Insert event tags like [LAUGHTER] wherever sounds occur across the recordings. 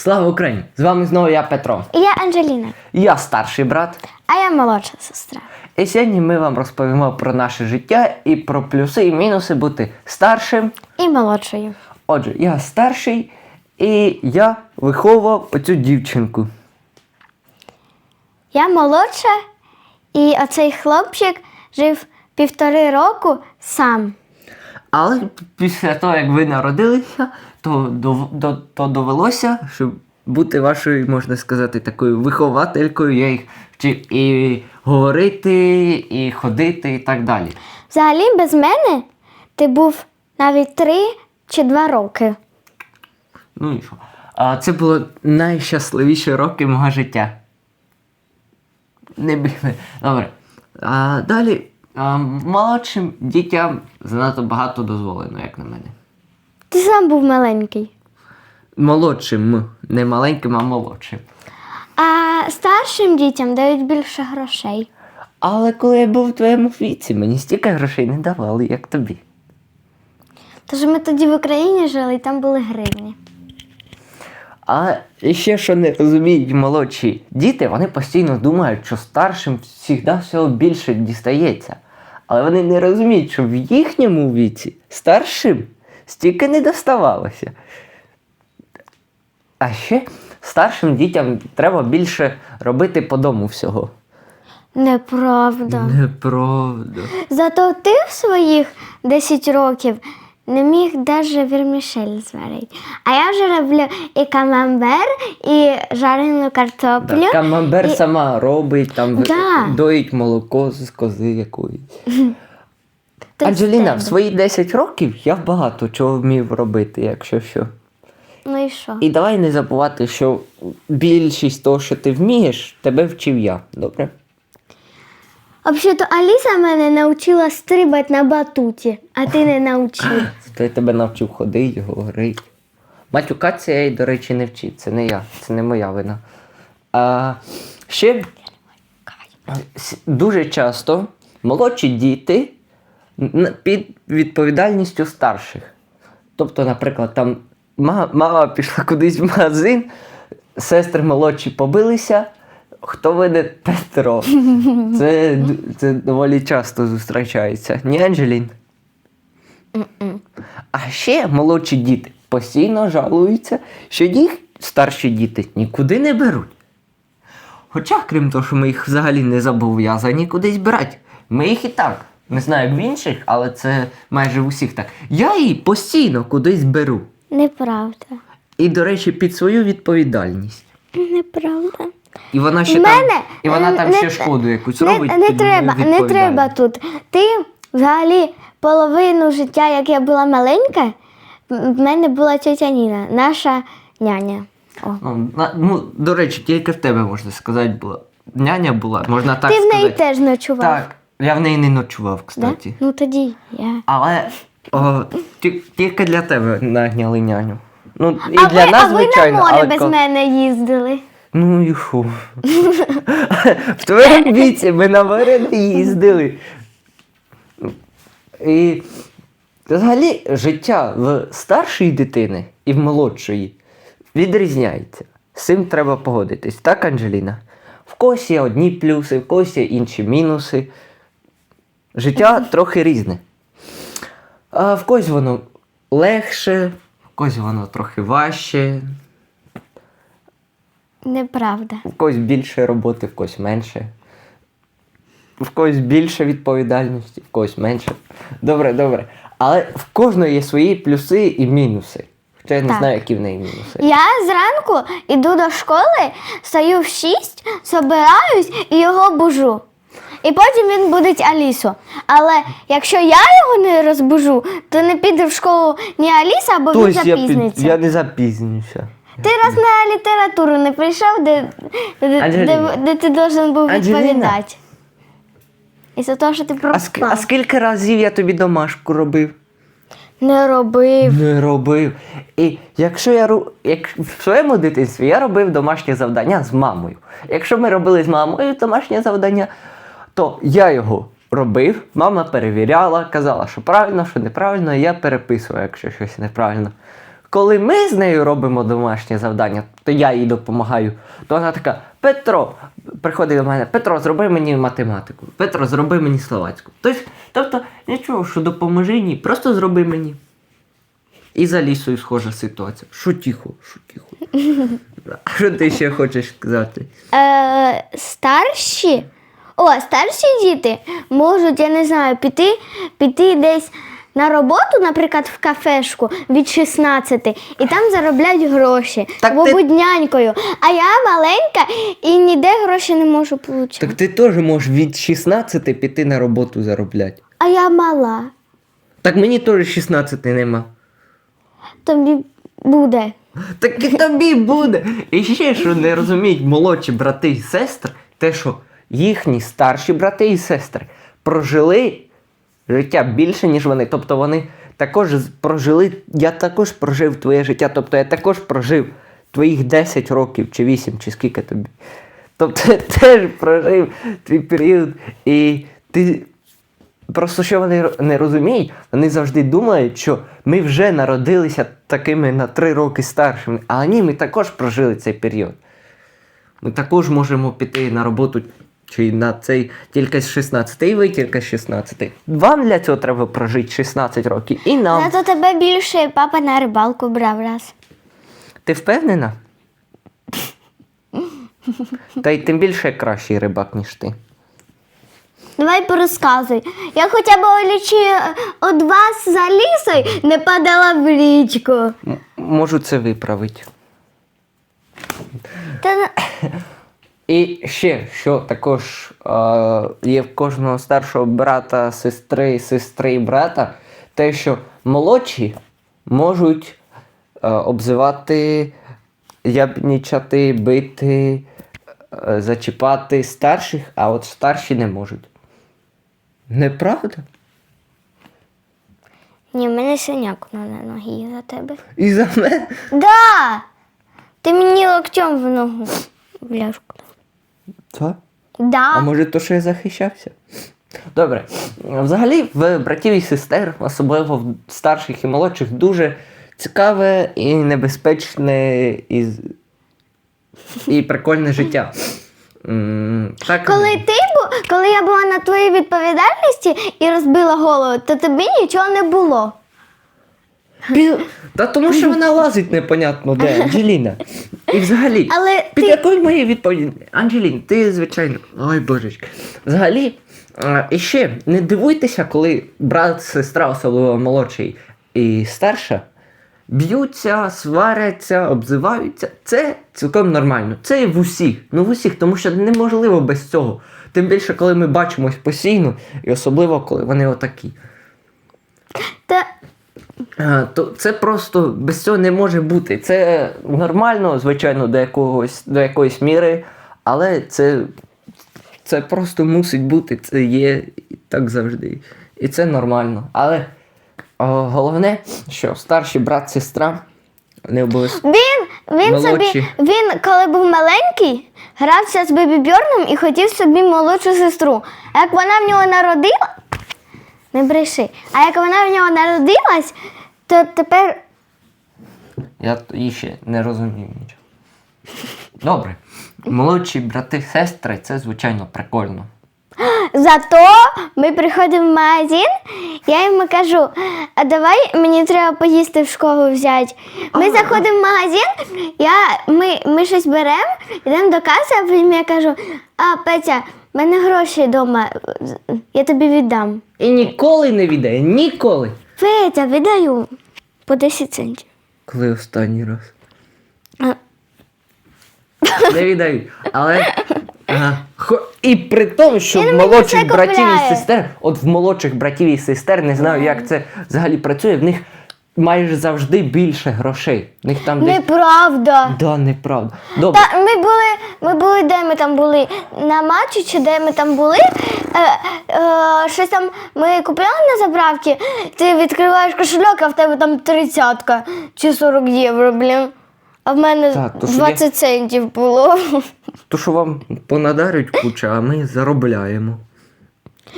Слава Україні! З вами знову я Петро. І я Анжеліна, Я старший брат. а я молодша сестра. І сьогодні ми вам розповімо про наше життя і про плюси і мінуси бути старшим. І молодшою. Отже, я старший і я виховував оцю дівчинку. Я молодша, і оцей хлопчик жив півтори року сам. Але після того, як ви народилися, то, до, то довелося, щоб бути вашою, можна сказати, такою вихователькою. Я їх вчив і говорити, і ходити, і так далі. Взагалі, без мене ти був навіть три чи два роки. Ну і що? А це було найщасливіші роки мого життя. Не бігли. Добре. А, далі. А, молодшим дітям занадто багато дозволено, як на мене. Ти сам був маленький. Молодшим, не маленьким, а молодшим. А старшим дітям дають більше грошей. Але коли я був в твоєму віці, мені стільки грошей не давали, як тобі. Тож ми тоді в Україні жили, і там були гривні. А ще що не розуміють молодші діти, вони постійно думають, що старшим завжди всього більше дістається. Але вони не розуміють, що в їхньому віці старшим стільки не доставалося. А ще старшим дітям треба більше робити по дому всього. Неправда. Неправда. Зато ти в своїх 10 років не міг навіть вірмішель зварити. А я вже роблю і камамбер, і жарену картоплю. Так, камамбер і- сама робить, там Да. доїть молоко з кози якоїсь. [LAUGHS] Анджеліна, в свої 10 років я багато чого вмів робити, якщо що. Ну і що? І давай не забувати, що більшість того, що ти вмієш, тебе вчив я. Добре? Взагалі-то Аліса мене навчила стрибати на батуті, а ти не навчив. [CLEARS THROAT] То я тебе навчив ходити, говорити. Матюкатися я, до речі, не вчив. Це не я, це не моя вина. А, ще дуже часто молодші діти під відповідальністю старших. Тобто, наприклад, там мама пішла кудись в магазин, сестри молодші побилися. Хто веде Петро? Це, це доволі часто зустрічається. Ні, Анджелін? А ще молодші діти постійно жалуються, що їх старші діти нікуди не беруть. Хоча, крім того, що ми їх взагалі не зобов'язані кудись брати, ми їх і так. Не знаю, як в інших, але це майже в усіх так. Я її постійно кудись беру. Неправда. І, до речі, під свою відповідальність. Неправда. І вона ще В там, і вона е, там не- ще шкоду якусь Не, робить. не під треба, не треба тут. Ти взагалі половину життя, як я була маленька, в мене була тетя Ніна, наша няня. О. Ну, ну, до речі, тільки в тебе можна сказати була. Няня була, можна так ти в неї теж ночував. Так, я в неї не ночував, Да? кстати. Ну тоді я. Але о, ті- тільки для тебе наняли няню. Ну, і а для ви, нас, а ви звичайно, на море але без мене їздили. Ну і що? [LAUGHS] В твоєму віці ми на море не їздили. І взагалі життя в старшої дитини і в молодшої відрізняється. З цим треба погодитись, так, Анджеліна? В когось є одні плюси, в когось є інші мінуси. Життя трохи різне. А в когось воно легше, в когось воно трохи важче, Неправда. в когось більше роботи, в когось менше. В когось більше відповідальності, в когось менше. Добре, добре. Але в кожної є свої плюси і мінуси. Хоча я не Так. знаю, які в неї мінуси. Я зранку йду до школи, стою в 6, собираюсь і його бужу. І потім він будить Алісу. Але якщо я його не розбужу, то не піде в школу ні Аліса, або він Тобто я, під- запізниться. я не запізнюся. Ти раз на літературу не прийшов, де, де, де, Анджеліна. де ти должен був Анджеліна. відповідати. І за те, що ти А, ск- а скільки разів я тобі домашку робив? Не робив. Не робив. І якщо я ру- як в своєму дитинстві я робив домашнє завдання з мамою. Якщо ми робили з мамою домашнє завдання, то я його робив, мама перевіряла, казала, що правильно, що неправильно, і я переписував, якщо щось неправильно. коли ми з нею робимо домашнє завдання, то я їй допомагаю, то вона така: Петро, приходить до мене, Петро, зроби мені математику, Петро, зроби мені словацьку. Тобто, тобто нічого, що допоможи ні, просто зроби мені. І за лісою схожа ситуація. Що тихо, що тихо. [LAUGHS] Що ти ще хочеш сказати? Е, старші. О, старші діти можуть, я не знаю, піти, піти десь на роботу, наприклад, в кафешку від 16 і там заробляють гроші. Так або ти- будь нянькою. А я маленька і ніде гроші не можу отримати. Так ти теж можеш від 16 піти на роботу заробляти. А я мала. Так мені теж 16 нема. Тобі буде. Так і тобі буде. І ще що не розуміють молодші брати і сестри, те, що їхні старші брати і сестри прожили життя більше, ніж вони. Тобто вони також прожили, я також прожив твоє життя, тобто я також прожив твоїх 10 років чи 8, чи скільки тобі. Тобто я теж прожив твій період, і ти Просто що вони не розуміють, вони завжди думають, що ми вже народилися такими на три роки старшими. А ні, ми також прожили цей період. Ми також можемо піти на роботу чи на цей тільки з 16, і ви тільки з 16. Вам для цього треба прожити 16 років. І нам. Зато тебе більше папа на рибалку брав раз. Ти впевнена? Та й тим більше кращий рибак, ніж ти. Давай порозказуй. Я хоча б олічі від вас за лісою не падала в річку. М- можу це виправити. Та [LAUGHS] І ще, що також е, є в кожного старшого брата, сестри, сестри і брата, те, що молодші можуть е, обзивати, ябнічати, бити, е, зачіпати старших, а от старші не можуть. Неправда? ні, в мене синяк на ногі за тебе. І за мене. Да! Ти мені локтем в ногу. Бляшку. Так? Да. А може, то, що я захищався? Добре. Взагалі, в братів і сестер, особливо в старших і молодших, дуже цікаве і небезпечне і, і прикольне життя. Так, Коли ти коли я була на твоїй відповідальності і розбила голову, то тобі нічого не було. Та тому що вона лазить непонятно де, Анджеліна. І взагалі, Але під ти- якою моєю відповідь? Анджелін, ти звичайно. Ой божечки. Взагалі, і ще не дивуйтеся, коли брат, сестра, особливо молодший і старша, б'ються, сваряться, обзиваються. Це цілком нормально. Це і в усіх. Ну в усіх, тому що неможливо без цього. Тим більше, коли ми бачимось постійно, і особливо, коли вони отакі. Та то це просто без цього не може бути. Це нормально, звичайно, до якогось до якоїсь міри, але це, це просто мусить бути. Це є так завжди. І це нормально. Але о, головне, що старший брат, сестра не обов'язково. він, він Молодші. собі, він, коли був маленький, грався з Бебі Бьорном і хотів собі молодшу сестру. Як вона в нього народила, не бреши, а як вона в нього народилась, то тепер Я і ще не розумію нічого. Добре. Молодші брати, сестри, це звичайно прикольно. Зато ми приходимо в магазин, я йому кажу, а давай мені треба поїсти в школу взяти. Ми заходимо в магазин, я, ми, ми щось беремо, йдемо до каси, а потім я кажу, а Петя, в мене гроші вдома, я тобі віддам. І ніколи не віддає, ніколи. Петя, віддаю по 10 центів. Коли останній раз. А, Не віддають. Але. Хо- і при тому, що в мені молодших братів і купляє. сестер, от в молодших братів і сестер, не знаю, як це взагалі працює, в них майже завжди більше грошей. В них там десь. Неправда. Да, неправда. Добре. Та ми були, ми були, де ми там були? На матчі чи де ми там були? Е, е, щось там ми купляли на заправці, ти відкриваєш кошельок, а в тебе там тридцятка чи 40 євро, блін. А в мене Так, то що 20 центів було. То, що вам понадарюють куча, а ми заробляємо.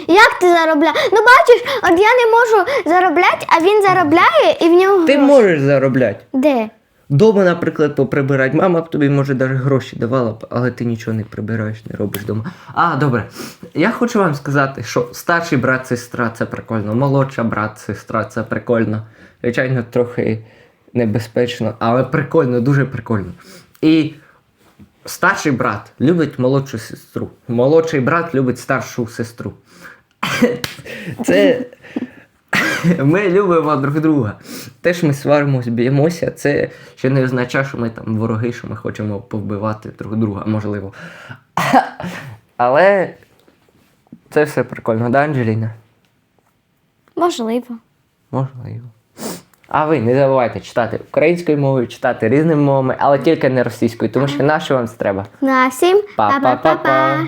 Як ти заробляєш? Ну бачиш, от я не можу заробляти, а він заробляє і в нього Ти гроші. можеш заробляти. Де? Дома, наприклад, поприбирати. Мама б тобі, може, навіть гроші давала, б, але ти нічого не прибираєш, не робиш вдома. А, добре. Я хочу вам сказати, що старший брат, сестра це прикольно, молодша брат, сестра це прикольно. Звичайно, трохи небезпечно, але прикольно, дуже прикольно. І старший брат любить молодшу сестру. Молодший брат любить старшу сестру. [LAUGHS] Це. Ми любимо друг друга. Те, що ми сваримось, б'ємося, це ще не означає, що ми там вороги, що ми хочемо повбивати друг друга, можливо. Але це все прикольно, да, Анджеліна? Можливо. Можливо. А ви не забувайте читати українською мовою, читати різними мовами, але тільки не російською, тому що на що вам це треба? На всім Па-па-па-па.